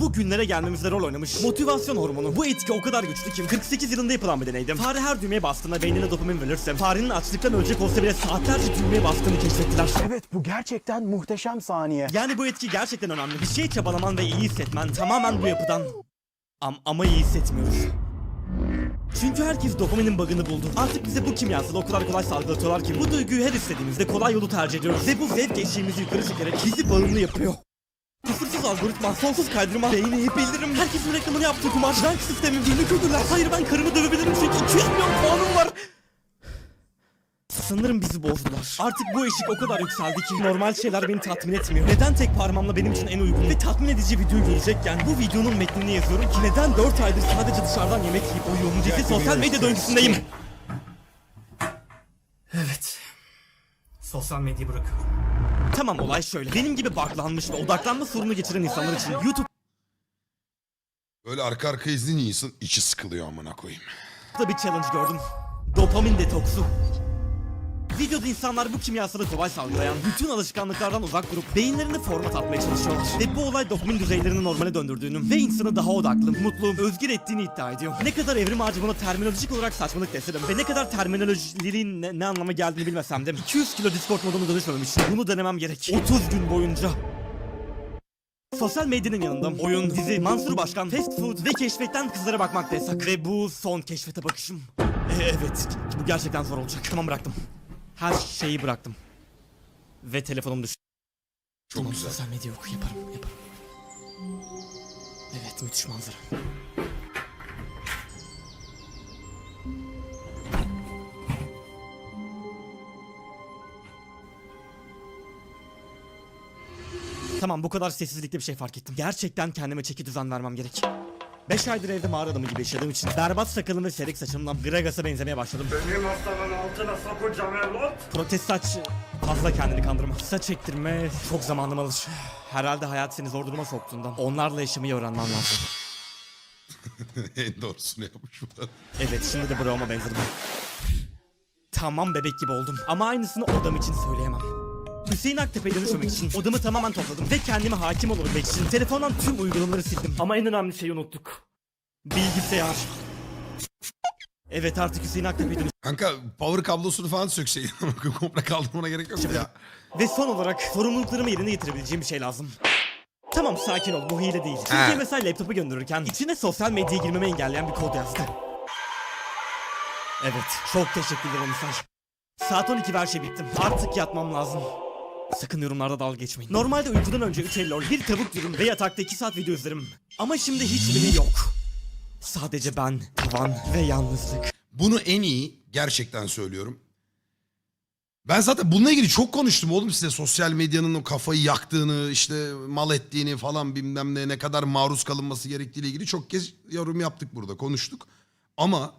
Bu günlere gelmemizde rol oynamış. Motivasyon hormonu. Bu etki o kadar güçlü ki 48 yılında yapılan bir deneydi. Fare her düğmeye bastığında beynine dopamin verirse farenin açlıktan ölecek olsa bile saatlerce düğmeye bastığını keşfettiler. Evet bu gerçekten muhteşem saniye. Yani bu etki gerçekten önemli. Bir şey çabalaman ve iyi hissetmen tamamen bu yapıdan. Am ama iyi hissetmiyoruz. Çünkü herkes dopaminin bug'ını buldu. Artık bize bu kimyasalı o kadar kolay salgılatıyorlar ki bu duyguyu her istediğimizde kolay yolu tercih ediyoruz. Ve bu zevk eşiğimizi yukarı çekerek bizi bağımlı yapıyor. Kusursuz algoritma, sonsuz kaydırma, beğeni, bildirim, herkesin reklamını yaptığı kumar, rank sistemi, beni kötüler. Hayır ben karımı dövebilirim çünkü 200 milyon puanım var. Sanırım bizi bozdular. Artık bu eşik o kadar yükseldi ki normal şeyler beni tatmin etmiyor. Neden tek parmağımla benim için en uygun ve tatmin edici videoyu görecekken bu videonun metnini yazıyorum ki neden 4 aydır sadece dışarıdan yemek yiyip uyuyorum diye sosyal medya döngüsündeyim. Evet. Sosyal medyayı bırakıyorum. Tamam olay şöyle. Benim gibi baklanmış ve odaklanma sorunu geçiren insanlar için YouTube Böyle arka arka izleyince insan içi sıkılıyor amına koyayım. da bir challenge gördüm. Dopamin detoksu. Videoda insanlar bu kimyasalı kolay salgılayan bütün alışkanlıklardan uzak durup beyinlerini format atmaya çalışıyorlar. Ve bu olay dopamin düzeylerini normale döndürdüğünü ve insanı daha odaklı, mutlu, özgür ettiğini iddia ediyor. Ne kadar evrim ağacı buna terminolojik olarak saçmalık desem ve ne kadar terminolojinin ne, ne anlama geldiğini bilmesem de 200 kilo Discord modunu dönüşmemiş. Bunu denemem gerek. 30 gün boyunca. Sosyal medyanın yanında oyun, dizi, Mansur Başkan, fast food ve keşfetten kızlara bakmak da. Ve bu son keşfete bakışım. E, evet, bu gerçekten zor olacak. Tamam bıraktım. Her şeyi bıraktım. Ve telefonum düştü. Çok Tamam, güzel. Sosyal medya yok, yaparım, yaparım. Evet, müthiş manzara. Tamam bu kadar sessizlikte bir şey fark ettim. Gerçekten kendime çeki düzen vermem gerek. 5 aydır evde mağara adamı gibi yaşadığım için berbat sakalım ve serik saçımdan Gragas'a benzemeye başladım. Benim masanın altına sokacağım evlat. Protez saç fazla kendini kandırma. Saç ektirme çok zamanım alır. Herhalde hayat seni zor duruma soktuğundan onlarla yaşamayı öğrenmem lazım. en doğrusunu yapmış bu. Evet şimdi de Brown'a benzedim. Tamam bebek gibi oldum ama aynısını odam için söyleyemem. Hüseyin Aktepe'ye dönüşmemek için odamı tamamen topladım ve kendime hakim olabilmek için telefondan tüm uygulamaları sildim. Ama en önemli şeyi unuttuk. Bilgisayar. Evet artık Hüseyin Aktepe'ye Kanka power kablosunu falan sökseydin. Komple kaldırmana gerek yok ya. Ve son olarak sorumluluklarımı yerine getirebileceğim bir şey lazım. Tamam sakin ol bu hile değil. Çünkü mesela laptopu gönderirken içine sosyal medyaya girmemi engelleyen bir kod yazdı. Evet çok teşekkür ederim mesaj. Saat 12 ve her şey bitti. Artık yatmam lazım. Sakın yorumlarda dalga geçmeyin. Normalde uykudan önce 3 lol, bir tavuk dürüm ve yatakta 2 saat video izlerim. Ama şimdi hiçbiri yok. Sadece ben, tavan ve yalnızlık. Bunu en iyi gerçekten söylüyorum. Ben zaten bununla ilgili çok konuştum oğlum size. Sosyal medyanın o kafayı yaktığını, işte mal ettiğini falan bilmem ne ne kadar maruz kalınması gerektiğiyle ilgili çok kez yorum yaptık burada, konuştuk. Ama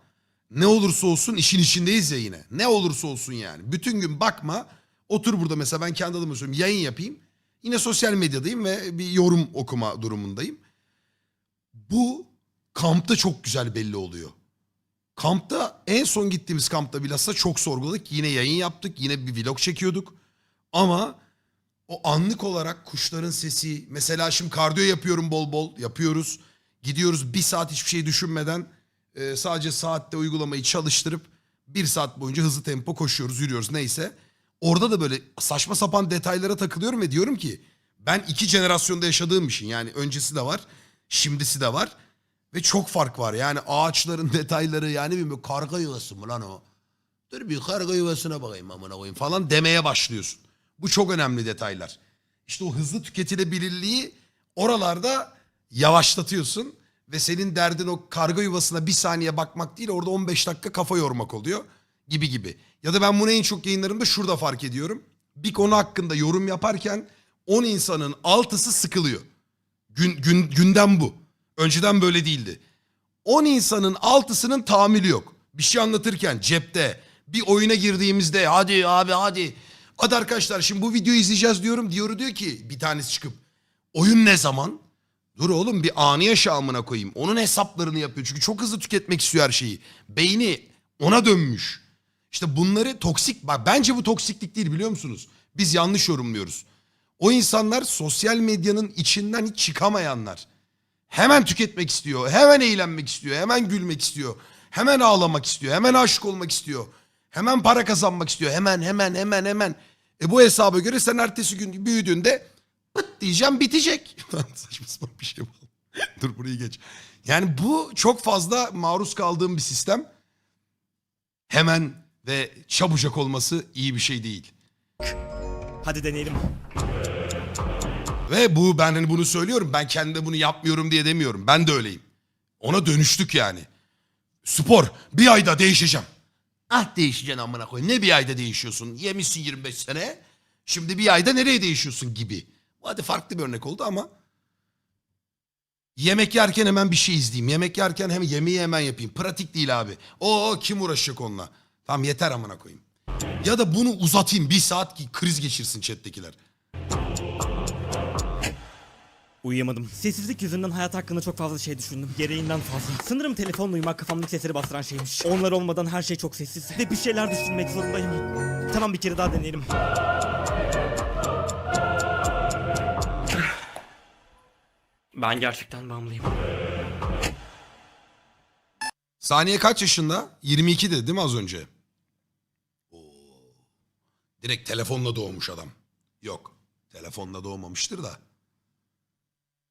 ne olursa olsun işin içindeyiz ya yine. Ne olursa olsun yani. Bütün gün bakma. Otur burada mesela ben kendi adıma söyleyeyim. Yayın yapayım. Yine sosyal medyadayım ve bir yorum okuma durumundayım. Bu kampta çok güzel belli oluyor. Kampta en son gittiğimiz kampta bilhassa çok sorguladık. Yine yayın yaptık. Yine bir vlog çekiyorduk. Ama o anlık olarak kuşların sesi. Mesela şimdi kardiyo yapıyorum bol bol. Yapıyoruz. Gidiyoruz bir saat hiçbir şey düşünmeden e, sadece saatte uygulamayı çalıştırıp bir saat boyunca hızlı tempo koşuyoruz, yürüyoruz neyse. Orada da böyle saçma sapan detaylara takılıyorum ve diyorum ki ben iki jenerasyonda yaşadığım için yani öncesi de var, şimdisi de var. Ve çok fark var yani ağaçların detayları yani bir karga yuvası mı lan o? Dur bir karga yuvasına bakayım amına koyayım falan demeye başlıyorsun. Bu çok önemli detaylar. İşte o hızlı tüketilebilirliği oralarda yavaşlatıyorsun. Ve senin derdin o karga yuvasına bir saniye bakmak değil orada 15 dakika kafa yormak oluyor gibi gibi. Ya da ben bunu en çok yayınlarımda şurada fark ediyorum. Bir konu hakkında yorum yaparken 10 insanın altısı sıkılıyor. Gün, gün, gündem bu. Önceden böyle değildi. 10 insanın altısının tahammülü yok. Bir şey anlatırken cepte bir oyuna girdiğimizde hadi abi hadi. Hadi arkadaşlar şimdi bu videoyu izleyeceğiz diyorum. Diyoru diyor ki bir tanesi çıkıp oyun ne zaman? Dur oğlum bir anı yaşa amına koyayım. Onun hesaplarını yapıyor. Çünkü çok hızlı tüketmek istiyor her şeyi. Beyni ona dönmüş. İşte bunları toksik... Bence bu toksiklik değil biliyor musunuz? Biz yanlış yorumluyoruz. O insanlar sosyal medyanın içinden hiç çıkamayanlar. Hemen tüketmek istiyor. Hemen eğlenmek istiyor. Hemen gülmek istiyor. Hemen ağlamak istiyor. Hemen aşık olmak istiyor. Hemen para kazanmak istiyor. Hemen hemen hemen hemen. E bu hesaba göre sen ertesi gün büyüdüğünde pıt diyeceğim bitecek. Saçma sapan bir şey bu. Dur burayı geç. Yani bu çok fazla maruz kaldığım bir sistem. Hemen ve çabucak olması iyi bir şey değil. Hadi deneyelim. Ve bu ben hani bunu söylüyorum. Ben kendi bunu yapmıyorum diye demiyorum. Ben de öyleyim. Ona dönüştük yani. Spor bir ayda değişeceğim. Ah değişeceksin amına koyayım. Ne bir ayda değişiyorsun? Yemişsin 25 sene. Şimdi bir ayda nereye değişiyorsun gibi. Bu hadi farklı bir örnek oldu ama. Yemek yerken hemen bir şey izleyeyim. Yemek yerken hem yemeği hemen yapayım. Pratik değil abi. O kim uğraşacak onunla? Tamam yeter amına koyayım. Ya da bunu uzatayım bir saat ki kriz geçirsin chat'tekiler. Uyuyamadım. Sessizlik yüzünden hayat hakkında çok fazla şey düşündüm. Gereğinden fazla. Sanırım telefonla uyumak kafamdaki sesleri bastıran şeymiş. Onlar olmadan her şey çok sessiz. Ve bir şeyler düşünmek zorundayım. Tamam bir kere daha deneyelim. Ben gerçekten bağımlıyım. Saniye kaç yaşında? 22 dedi değil mi az önce? Direkt telefonla doğmuş adam. Yok. Telefonla doğmamıştır da.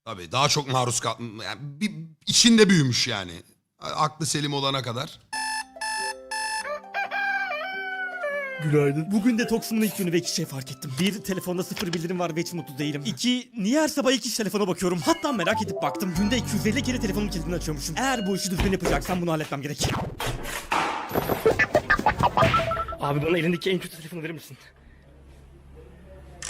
Tabii daha çok maruz kal... Yani bir, içinde büyümüş yani. Aklı selim olana kadar. Günaydın. Bugün detoksumun ilk günü ve iki şey fark ettim. Bir, telefonda sıfır bildirim var ve hiç mutlu değilim. İki, niye her sabah ilk iş telefona bakıyorum? Hatta merak edip baktım. Günde 250 kere telefonun kilidini açıyormuşum. Eğer bu işi düzgün yapacaksam bunu halletmem gerek. Abi bana elindeki en kötü telefonu verir misin?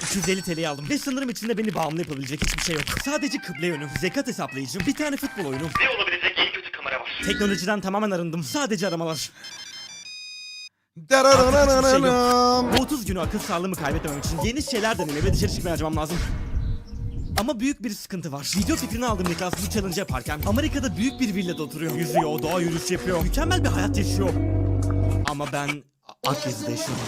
250 TL'yi aldım ve sanırım içinde beni bağımlı yapabilecek hiçbir şey yok. Sadece kıble yönü, zekat hesaplayıcım, bir tane futbol oyunu. Ne olabilecek en kötü kamera var? Teknolojiden tamamen arındım. Sadece aramalar. Dararararararam. Bu 30 günü akıl sağlığımı kaybetmemem için yeni şeyler denemeye ve dışarı çıkmaya acımam lazım. Ama büyük bir sıkıntı var. Video fikrini aldığım Niklas bu challenge yaparken Amerika'da büyük bir villada oturuyor. Yüzüyor, doğa yürüyüş yapıyor. Mükemmel bir hayat yaşıyor. Ama ben Akyazı'da yaşıyorum.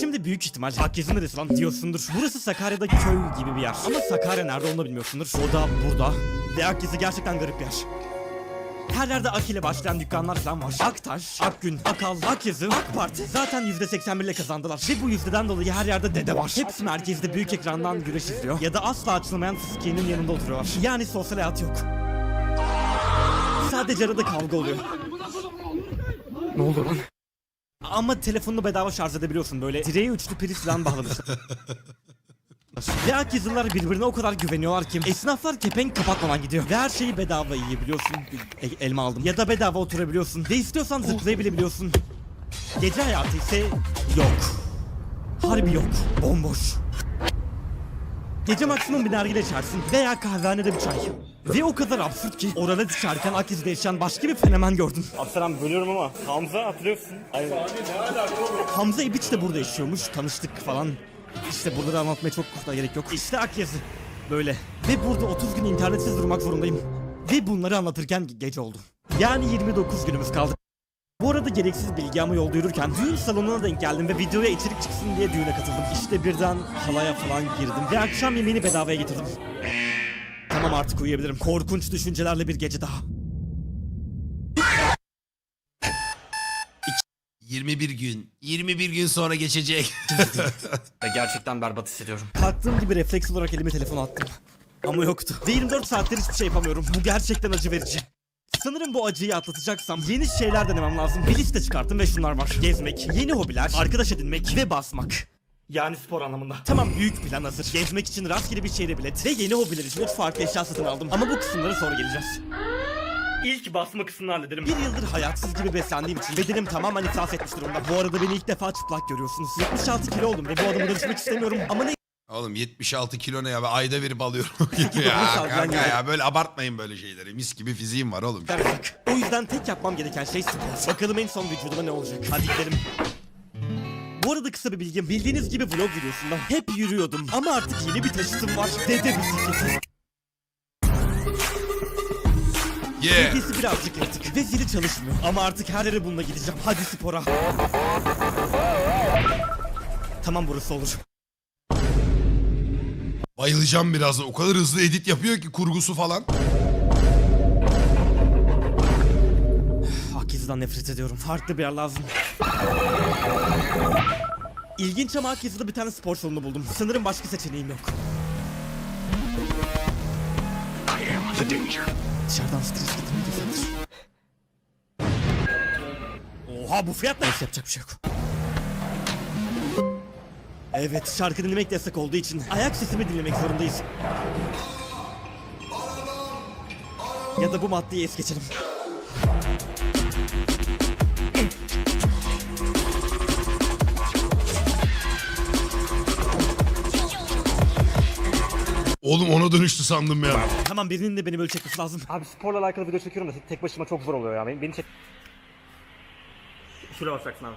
Şimdi büyük ihtimal Akyazı neresi lan diyorsundur. Burası Sakarya'da köy gibi bir yer. Ama Sakarya nerede onu da bilmiyorsundur. O da burada. Ve Akyazı gerçekten garip bir yer. Her yerde Ak ile başlayan dükkanlar falan var. Aktaş, Akgün, Akal, Akyazı, AK Parti zaten %81 ile kazandılar. Ve bu yüzdeden dolayı her yerde dede var. Hepsi merkezde büyük ekrandan güreş izliyor. Ya da asla açılmayan Sasuke'nin yanında oturuyorlar. Yani sosyal hayat yok. Sadece arada kavga oluyor. Ne oldu lan? Ama telefonunu bedava şarj edebiliyorsun böyle. Direğe üçlü priz falan bağlamışlar. Ve Akyazılılar birbirine o kadar güveniyorlar ki esnaflar kepenk kapatmadan gidiyor. Ve her şeyi bedava yiyebiliyorsun. E- elma aldım. Ya da bedava oturabiliyorsun. Ve istiyorsan zıplayabilebiliyorsun. Gece hayatı ise yok. Harbi yok. Bomboş. Gece maksimum bir nargile içersin veya kahvehanede bir çay. Ve o kadar absürt ki orada içerken Akiz'de yaşayan başka bir fenomen gördüm. Abselam bölüyorum ama Hamza hatırlıyorsun. Hamza İbiç de burada yaşıyormuş. Tanıştık falan. İşte burada da anlatmaya çok da gerek yok. İşte Akyazı. Böyle. Ve burada 30 gün internetsiz durmak zorundayım. Ve bunları anlatırken gece oldu. Yani 29 günümüz kaldı. Bu arada gereksiz bilgi ama yolda yürürken düğün salonuna denk geldim ve videoya içerik çıksın diye düğüne katıldım. İşte birden halaya falan girdim ve akşam yemeğini bedavaya getirdim. Tamam artık uyuyabilirim. Korkunç düşüncelerle bir gece daha. 21 gün. 21 gün sonra geçecek. Ve gerçekten berbat hissediyorum. Kalktığım gibi refleks olarak elime telefon attım. Ama yoktu. Ve 24 saattir hiçbir şey yapamıyorum. Bu gerçekten acı verici. Sanırım bu acıyı atlatacaksam yeni şeyler denemem lazım. Bir liste çıkarttım ve şunlar var. Gezmek, yeni hobiler, arkadaş edinmek ve basmak. Yani spor anlamında. Tamam büyük plan hazır. Gezmek için rastgele bir şehre bilet ve yeni hobiler için 3 farklı eşya satın aldım. Ama bu kısımlara sonra geleceğiz. İlk basma kısmını hallederim. Bir yıldır hayatsız gibi beslendiğim için bedenim tamamen iflas etmiş durumda. Bu arada beni ilk defa çıplak görüyorsunuz. 76 kilo oldum ve bu adamı dönüşmek istemiyorum. Ama ne Oğlum 76 kilo ne ya? Ben ayda bir balıyorum. doğru ya kanka ya böyle abartmayın böyle şeyleri. Mis gibi fiziğim var oğlum. yapacak? O yüzden tek yapmam gereken şey spor. Bakalım en son vücuduma ne olacak. Hadi gidelim. Bu arada kısa bir bilgim. Bildiğiniz gibi vlog videosunda hep yürüyordum. Ama artık yeni bir taşıtım var. Dede bisikleti. Yeah. Sesi birazcık yırtık ve zili çalışmıyor. Ama artık her yere bununla gideceğim. Hadi spora. Tamam burası olur. Bayılacağım birazdan. O kadar hızlı edit yapıyor ki kurgusu falan. Akiz'den nefret ediyorum. Farklı bir yer lazım. İlginç ama Akiz'de bir tane spor salonu buldum. Sanırım başka seçeneğim yok. Dışarıdan stres sanır. Oha bu fiyat ne? Neyse, yapacak bir şey yok. Evet şarkı dinlemek yasak olduğu için ayak sesimi dinlemek zorundayız. Ya da bu maddeyi es geçelim. Oğlum ona dönüştü sandım ya. Tamam birinin de beni böyle çekmesi lazım. Abi sporla alakalı video çekiyorum da tek başıma çok zor oluyor ya. Beni, beni çek... Şuraya basacaksın abi.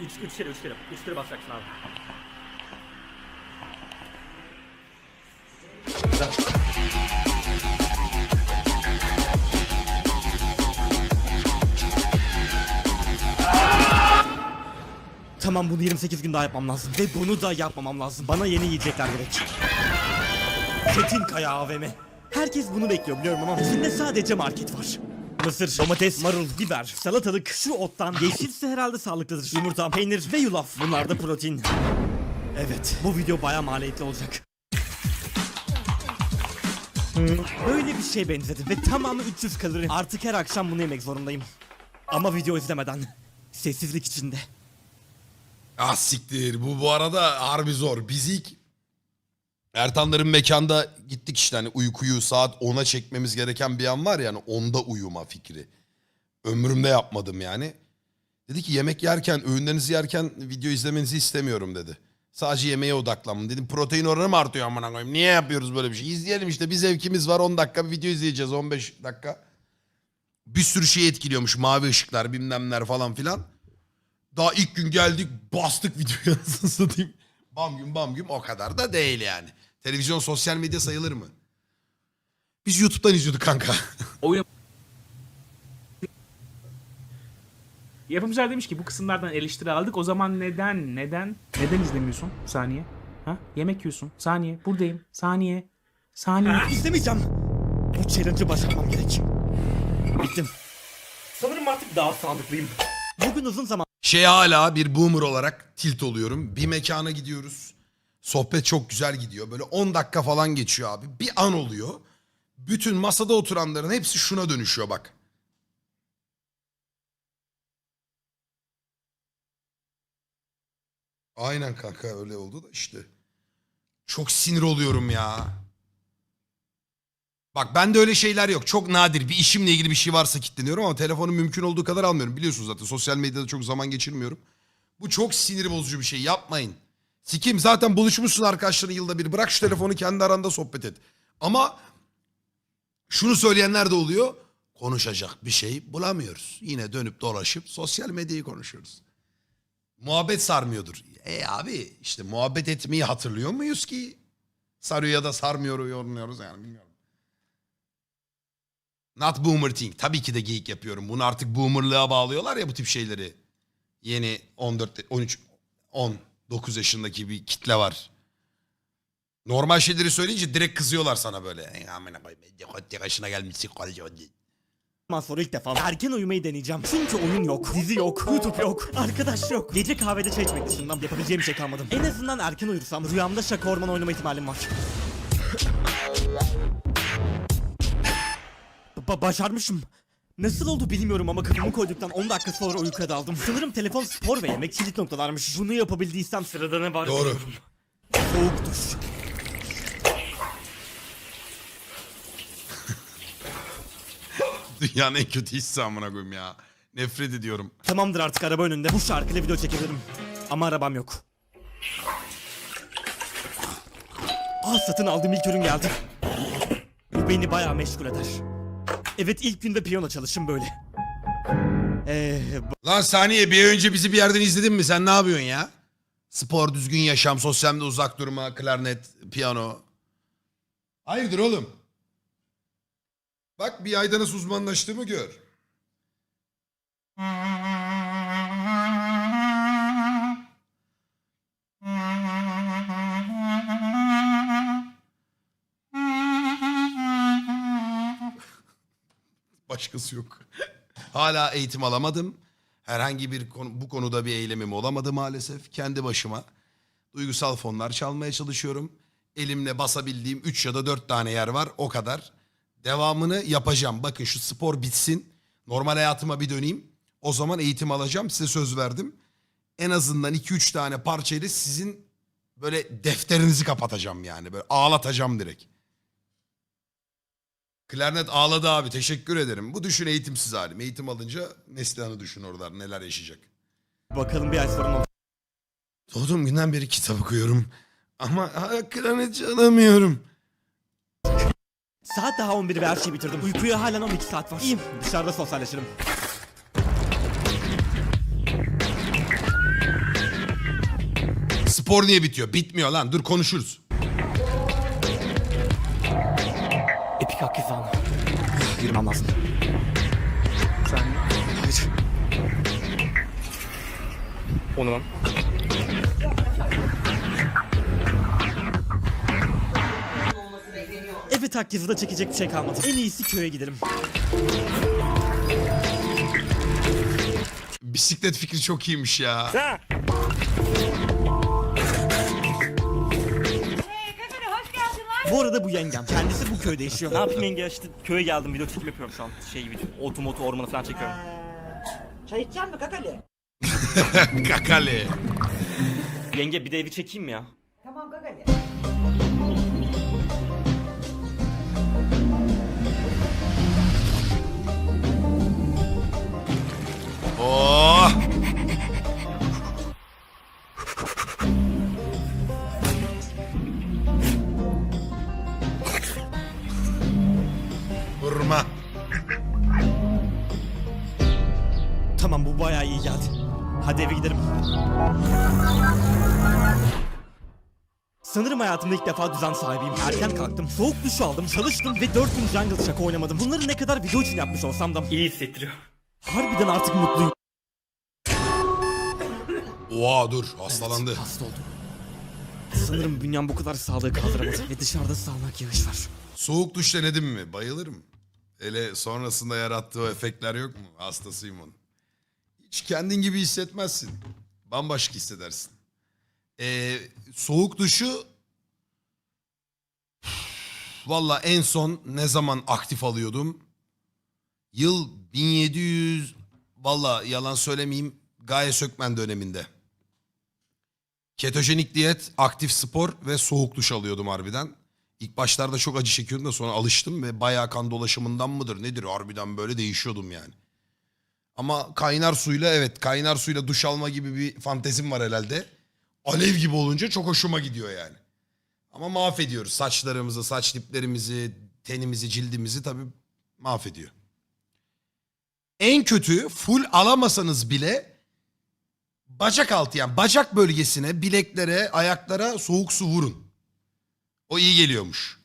Üç, üç kere, üç kere. Üç kere basacaksın abi. Tamam bunu 28 gün daha yapmam lazım. Ve bunu da yapmamam lazım. Bana yeni yiyecekler gerek. Çetin Kaya AVM. Herkes bunu bekliyor biliyorum ama içinde sadece market var. Mısır, domates, marul, biber, salatalık, şu ottan, yeşilse herhalde sağlıklıdır. Yumurta, peynir ve yulaf. Bunlar da protein. Evet, bu video baya maliyetli olacak. Böyle bir şey benzedi ve tamamı 300 kalori. Artık her akşam bunu yemek zorundayım. Ama video izlemeden. Sessizlik içinde. Ah siktir. Bu bu arada harbi zor. Biz ilk Ertanların mekanda gittik işte hani uykuyu saat 10'a çekmemiz gereken bir an var yani 10'da uyuma fikri. Ömrümde yapmadım yani. Dedi ki yemek yerken öğünlerinizi yerken video izlemenizi istemiyorum dedi. Sadece yemeğe odaklanın. Dedim protein oranı mı artıyor amına koyayım? Niye yapıyoruz böyle bir şey? İzleyelim işte bir zevkimiz var 10 dakika bir video izleyeceğiz 15 dakika. Bir sürü şey etkiliyormuş mavi ışıklar bilmemler falan filan. Daha ilk gün geldik bastık videoyu anasını satayım. Bam gün bam gün o kadar da değil yani. Televizyon sosyal medya sayılır mı? Biz YouTube'dan izliyorduk kanka. oyun Yapımcılar demiş ki bu kısımlardan eleştiri aldık. O zaman neden neden neden izlemiyorsun? Saniye. Ha? Yemek yiyorsun. Saniye. Buradayım. Saniye. Saniye. İzlemeyeceğim. Bu challenge'ı başarmam gerek. Bittim. Sanırım artık daha sağlıklıyım. Bugün uzun zaman şey hala bir boomer olarak tilt oluyorum. Bir mekana gidiyoruz. Sohbet çok güzel gidiyor. Böyle 10 dakika falan geçiyor abi. Bir an oluyor. Bütün masada oturanların hepsi şuna dönüşüyor bak. Aynen kanka öyle oldu da işte. Çok sinir oluyorum ya. Bak bende öyle şeyler yok. Çok nadir. Bir işimle ilgili bir şey varsa kilitleniyorum ama telefonu mümkün olduğu kadar almıyorum. Biliyorsunuz zaten sosyal medyada çok zaman geçirmiyorum. Bu çok sinir bozucu bir şey. Yapmayın. Sikim zaten buluşmuşsun arkadaşların yılda bir. Bırak şu telefonu kendi aranda sohbet et. Ama şunu söyleyenler de oluyor. Konuşacak bir şey bulamıyoruz. Yine dönüp dolaşıp sosyal medyayı konuşuyoruz. Muhabbet sarmıyordur. E abi işte muhabbet etmeyi hatırlıyor muyuz ki? Sarıyor ya da sarmıyor yorumluyoruz yani bilmiyorum. Not boomer thing. Tabii ki de geyik yapıyorum. Bunu artık boomerlığa bağlıyorlar ya bu tip şeyleri. Yeni 14, 13, 19 yaşındaki bir kitle var. Normal şeyleri söyleyince direkt kızıyorlar sana böyle. "Ey amına koyayım, yaşına gelmişsin sonra ilk defa erken uyumayı deneyeceğim. Çünkü oyun yok, dizi yok, YouTube yok, arkadaş yok. Gece kahvede çay içmek dışında yapabileceğim bir şey kalmadı. En azından erken uyursam rüyamda şaka orman oynama ihtimalim var. Ba- başarmışım. Nasıl oldu bilmiyorum ama kafamı koyduktan 10 dakika sonra uykuya daldım. Sanırım telefon, spor ve yemek kilit noktalarmış. Bunu yapabildiysem sırada ne var Doğru. Soğuk duş. Dünyanın en kötü hissi amına koyayım ya. Nefret ediyorum. Tamamdır artık araba önünde. Bu şarkıyla video çekebilirim. Ama arabam yok. Aa satın aldığım ilk ürün geldi. Bu beni bayağı meşgul eder. Evet ilk günde piyano çalışım böyle. Eee Lan saniye bir önce bizi bir yerden izledin mi? Sen ne yapıyorsun ya? Spor, düzgün yaşam, sosyal medya uzak durma, klarnet, piyano. Hayırdır oğlum? Bak bir ayda nasıl uzmanlaştığımı gör. Başkası yok. Hala eğitim alamadım. Herhangi bir konu, bu konuda bir eylemim olamadı maalesef. Kendi başıma duygusal fonlar çalmaya çalışıyorum. Elimle basabildiğim 3 ya da 4 tane yer var o kadar. Devamını yapacağım. Bakın şu spor bitsin. Normal hayatıma bir döneyim. O zaman eğitim alacağım. Size söz verdim. En azından 2-3 tane parçayla sizin böyle defterinizi kapatacağım yani. Böyle ağlatacağım direkt. Klarnet ağladı abi teşekkür ederim. Bu düşün eğitimsiz halim. Eğitim alınca Neslihan'ı düşün orada neler yaşayacak. Bakalım bir ay sonra ne. Doğduğum günden beri kitap okuyorum. Ama hala klarnetçi alamıyorum. Saat daha 11 ve her şeyi bitirdim. Uykuya halen 12 saat var. İyiyim. Dışarıda sosyalleşirim. Spor niye bitiyor? Bitmiyor lan dur konuşuruz. Hak hizanı. Yürümem lazım. Saniye. Hayır. Onu lan. Evet hak yazıda çekecek bir şey kalmadı. En iyisi köye gidelim. Bisiklet fikri çok iyiymiş ya. Ha! Bu arada bu yengem. Kendisi bu köyde yaşıyor. Ne yapayım yenge işte köye geldim video çekim yapıyorum şu an. Şey video. Otu motu ormanı falan çekiyorum. Çay içecek mi Kakari? Kakale. Yenge bir de evi çekeyim mi ya? Tamam Kakari. Oh. Hadi eve gidelim. Sanırım hayatımda ilk defa düzen sahibiyim. Erken kalktım, soğuk duş aldım, çalıştım ve 4 gün jungle şaka oynamadım. Bunları ne kadar video için yapmış olsam da İyi hissettiriyor. harbiden artık mutluyum. Oha dur hastalandı. Hasta oldum. Sanırım bünyem bu kadar sağlığı kaldıramadı ve dışarıda sağanak yağış var. Soğuk duş denedim mi? Bayılırım. Hele sonrasında yarattığı o efektler yok mu? Hastasıyım onun. Hiç kendin gibi hissetmezsin. Bambaşka hissedersin. Ee, soğuk duşu valla en son ne zaman aktif alıyordum? Yıl 1700 valla yalan söylemeyeyim Gaye Sökmen döneminde. Ketojenik diyet, aktif spor ve soğuk duş alıyordum harbiden. İlk başlarda çok acı çekiyordum da sonra alıştım ve bayağı kan dolaşımından mıdır nedir harbiden böyle değişiyordum yani. Ama kaynar suyla evet kaynar suyla duş alma gibi bir fantezim var herhalde. Alev gibi olunca çok hoşuma gidiyor yani. Ama mahvediyoruz saçlarımızı, saç diplerimizi, tenimizi, cildimizi tabii mahvediyor. En kötü full alamasanız bile bacak altı yani bacak bölgesine, bileklere, ayaklara soğuk su vurun. O iyi geliyormuş.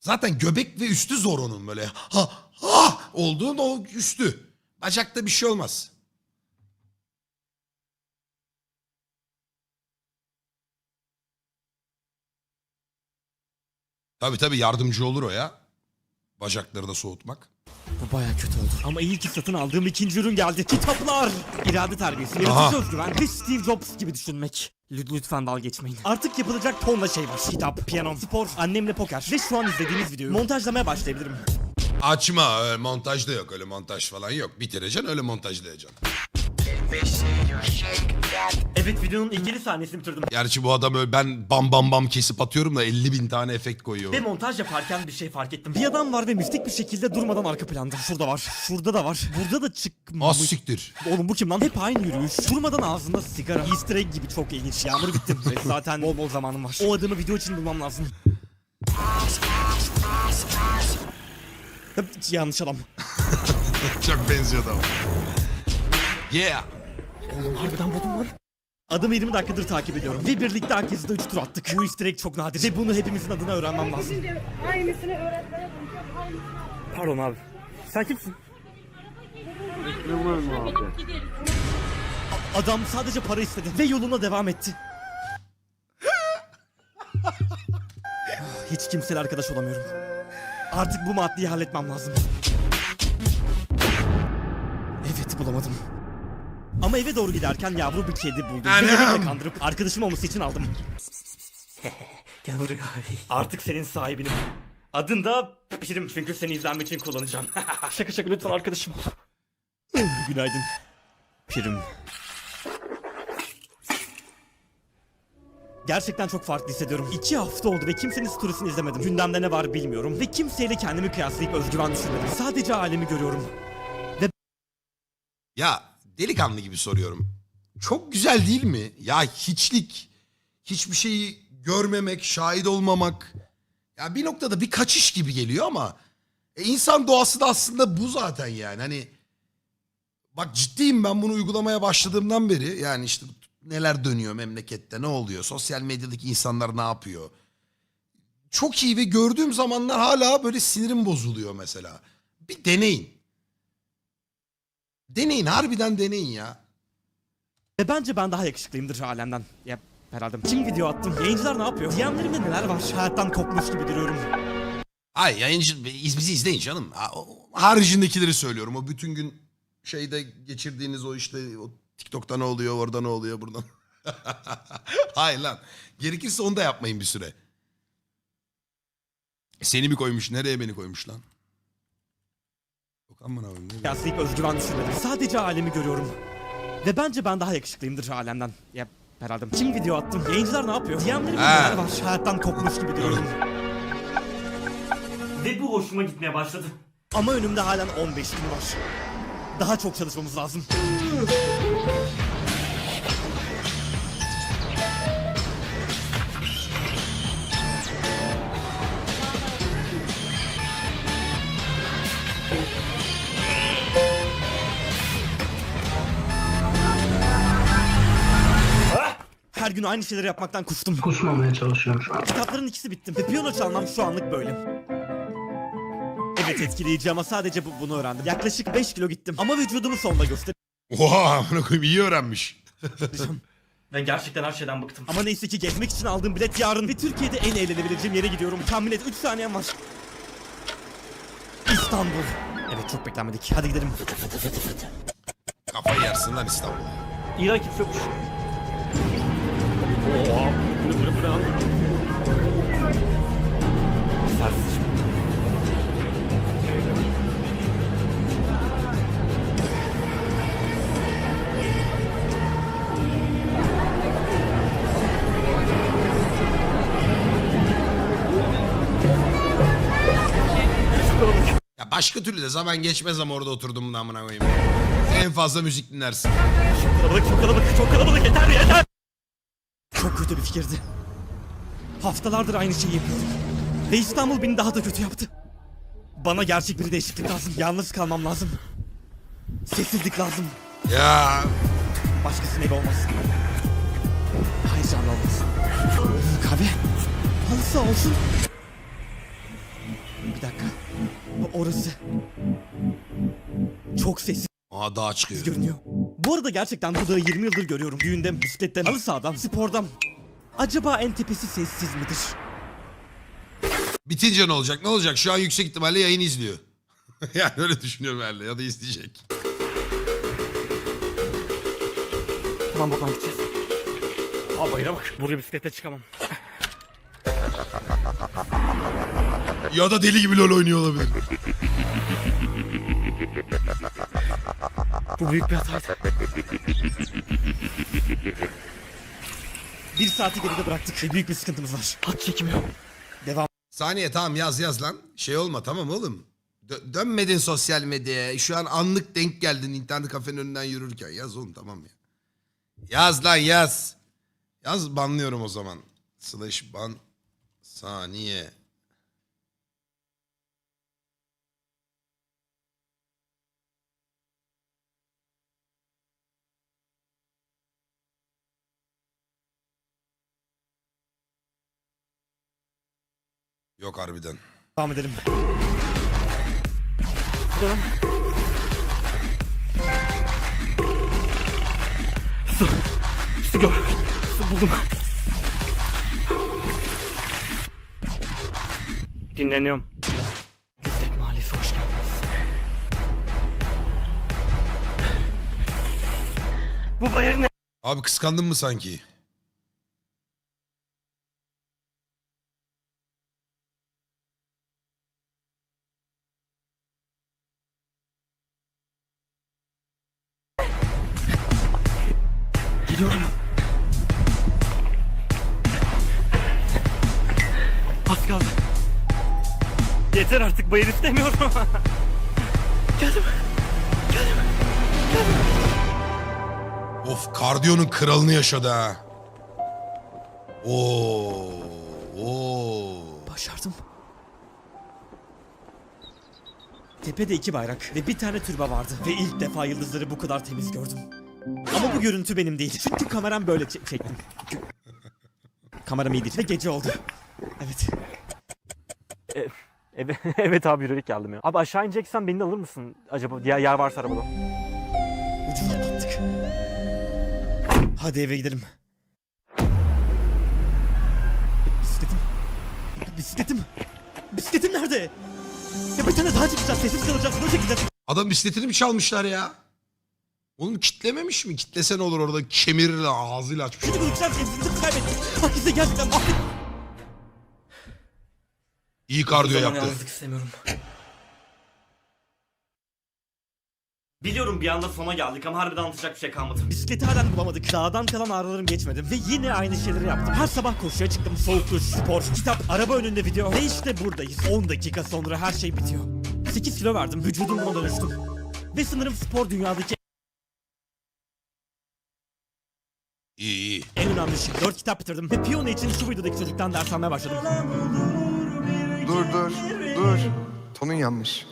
Zaten göbek ve üstü zor onun böyle. Ha ha olduğun o üstü. Bacakta bir şey olmaz. Tabii tabii yardımcı olur o ya. Bacakları da soğutmak. Bu baya kötü oldu. Ama iyi ki satın aldığım ikinci ürün geldi. Kitaplar! İrade terbiyesi, yaratıcı özgüven ve Steve Jobs gibi düşünmek. Lü- Lütfen dalga geçmeyin. Artık yapılacak tonla şey var. Kitap, piyano, spor, annemle poker ve şu an izlediğiniz videoyu montajlamaya başlayabilirim. Açma öyle montajda yok öyle montaj falan yok. Bitireceksin öyle montajlayacaksın. Evet videonun 50 sahnesini bitirdim. Gerçi bu adam öyle ben bam bam bam kesip atıyorum da 50 bin tane efekt koyuyor. Ve montaj yaparken bir şey fark ettim. Bir adam var ve mistik bir şekilde durmadan arka planda. Şurada var, şurada da var, burada da çıkmış. Az siktir. Oğlum bu kim lan? Hep aynı yürüyüş. Durmadan ağzında sigara. Easter egg gibi çok ilginç. Yağmur bitti. Ve zaten bol bol zamanım var. O adamı video için bulmam lazım. Yanlış adam. Çok benziyor adam. Yeah. Harbiden buldum lan. Adamı 20 dakikadır takip ediyorum. Ve birlikte herkesi de 3 tur attık. Bu easter egg çok nadir. Ve bunu hepimizin adına öğrenmem lazım. Aynısını öğretmene bulacağım. Aynısını. Pardon abi. Sen kimsin? Adam sadece para istedi. Ve yoluna devam etti. Hiç kimseyle arkadaş olamıyorum. Artık bu maddeyi halletmem lazım. Evet bulamadım. Ama eve doğru giderken yavru bir kedi buldum. Anam. kandırıp arkadaşım olması için aldım. Yavru abi. Artık senin sahibinim. Adın da Pirim çünkü seni izlenmek için kullanacağım. şaka şaka lütfen arkadaşım. Günaydın. Pirim. Gerçekten çok farklı hissediyorum. İki hafta oldu ve kimsenin storiesini izlemedim. Gündemde ne var bilmiyorum. Ve kimseyle kendimi kıyaslayıp özgüven düşürmedim. Sadece alemi görüyorum. Ya delikanlı gibi soruyorum. Çok güzel değil mi? Ya hiçlik, hiçbir şeyi görmemek, şahit olmamak. Ya bir noktada bir kaçış gibi geliyor ama e, insan doğası da aslında bu zaten yani. Hani bak ciddiyim ben bunu uygulamaya başladığımdan beri yani işte neler dönüyor memlekette ne oluyor sosyal medyadaki insanlar ne yapıyor. Çok iyi ve gördüğüm zamanlar hala böyle sinirim bozuluyor mesela. Bir deneyin. Deneyin harbiden deneyin ya. Ve bence ben daha yakışıklıyımdır alemden. Ya herhalde. Kim video attım? Yayıncılar ne yapıyor? DM'lerimde neler var? Hayattan kopmuş gibi duruyorum. Ay yayıncı biz- bizi izleyin canım. Ha, o- Haricindekileri söylüyorum. O bütün gün şeyde geçirdiğiniz o işte o TikTok'ta ne oluyor, orada ne oluyor, buradan. Hayır lan. Gerekirse onu da yapmayın bir süre. Seni mi koymuş? Nereye beni koymuş lan? Yok aman abi. ne- Kıyaslayıp özgüven düşürmedim. Sadece alemi görüyorum. Ve bence ben daha yakışıklıyımdır alemden. Ya herhalde. Kim video attım? Yayıncılar ne yapıyor? DM'lerimde Ha. neler var? Hayattan kopmuş gibi duruyorum. Ve bu hoşuma gitmeye başladı. Ama önümde halen 15 gün var. Daha çok çalışmamız lazım. Her gün aynı şeyleri yapmaktan kustum. Kusmamaya çalışıyorum şu an. Kitapların ikisi bitti ve piyano çalmam şu anlık böyle. Evet etkileyici ama sadece bu, bunu öğrendim. Yaklaşık 5 kilo gittim ama vücudumu sonunda göstereceğim. Oha amına koyayım iyi öğrenmiş. Ben gerçekten her şeyden bıktım. Ama neyse ki gezmek için aldığım bilet yarın ve Türkiye'de en eğlenebileceğim yere gidiyorum. Tahmin et 3 saniyem var. İstanbul. Evet çok beklenmedik. Hadi gidelim. Kafayı yersin lan İstanbul. İran kimse yokmuş. Sersiz. Başka türlü de zaman geçmez ama orada oturdum da amına koyayım. En fazla müzik dinlersin. Kalabalık çok kalabalık çok kalabalık yeter yeter. Çok kötü bir fikirdi. Haftalardır aynı şeyi yapıyorum. Ve İstanbul beni daha da kötü yaptı. Bana gerçek bir değişiklik lazım. Yalnız kalmam lazım. Sessizlik lazım. Ya Başkasının evi olmaz. Heyecanlı olmaz. Kahve. Halısı olsun. Bir dakika. O- Orası. Çok sessiz Aa dağa çıkıyor. görünüyor. Bu arada gerçekten bu dağı 20 yıldır görüyorum. Düğünden, bisikletten, halı sahadan, spordan. Acaba en tepesi sessiz midir? Bitince ne olacak? Ne olacak? Şu an yüksek ihtimalle yayın izliyor. yani öyle düşünüyorum herhalde ya da izleyecek. Tamam bakalım gideceğiz. Aa bayıra bak. Buraya bisiklete çıkamam. Ya da deli gibi LoL oynuyor olabilir. Bu büyük bir hataydı. Bir saati geride bıraktık ve büyük bir sıkıntımız var. Hat çekmiyor. Devam Saniye tamam yaz yaz lan. Şey olma tamam oğlum. Dö- dönmedin sosyal medyaya. Şu an anlık denk geldin internet kafenin önünden yürürken. Yaz oğlum tamam ya. Yaz lan yaz. Yaz banlıyorum o zaman. Slash ban saniye. Yok harbiden. devam edelim. Su gör. Su buldum. Dinleniyorum. Bu bayır ne? Abi kıskandın mı sanki? Gidiyorum. Az kaldı. Yeter artık bayır istemiyorum. Geldim. Of kardiyonun kralını yaşadı ha. Oo. Oo. Başardım. Tepede iki bayrak ve bir tane türbe vardı. Ve ilk defa yıldızları bu kadar temiz gördüm. Ama bu görüntü benim değil. Çünkü kameram böyle çe- çektim. Kameram iyi değil. Ve gece oldu. Evet. Evet, evet abi yürüyerek geldim ya. Abi aşağı ineceksen beni de alır mısın acaba? Diğer yer varsa arabada. Ucuz atlattık. Hadi eve gidelim. Bisikletim. Bisikletim. Bisikletim nerede? Ya bir tane daha çıkacağız. Sessiz kalacağız. Böyle gideceğiz. Adam bisikletini mi çalmışlar ya? Oğlum kitlememiş mi? Kitlese ne olur orada kemirirle ağzıyla açmış. Şimdi buluşacağız. Kendimizi kaybettik. Herkese gerçekten affet. İyi kardiyo yaptı. yalnızlık istemiyorum. Biliyorum bir anda sona geldik ama harbiden anlatacak bir şey kalmadı. Bisikleti halen bulamadık. Dağdan kalan ağrılarım geçmedi. Ve yine aynı şeyleri yaptım. Her sabah koşuya çıktım. Soğuk duş, spor, kitap, araba önünde video. Ve işte buradayız. 10 dakika sonra her şey bitiyor. 8 kilo verdim. Vücudum buna dönüştüm. Ve sanırım spor dünyadaki İyi iyi. en önemli şey. 4 kitap bitirdim. Ve piyano için şu videodaki çocuktan ders almaya başladım. Dur dur dur. Tonun yanlış.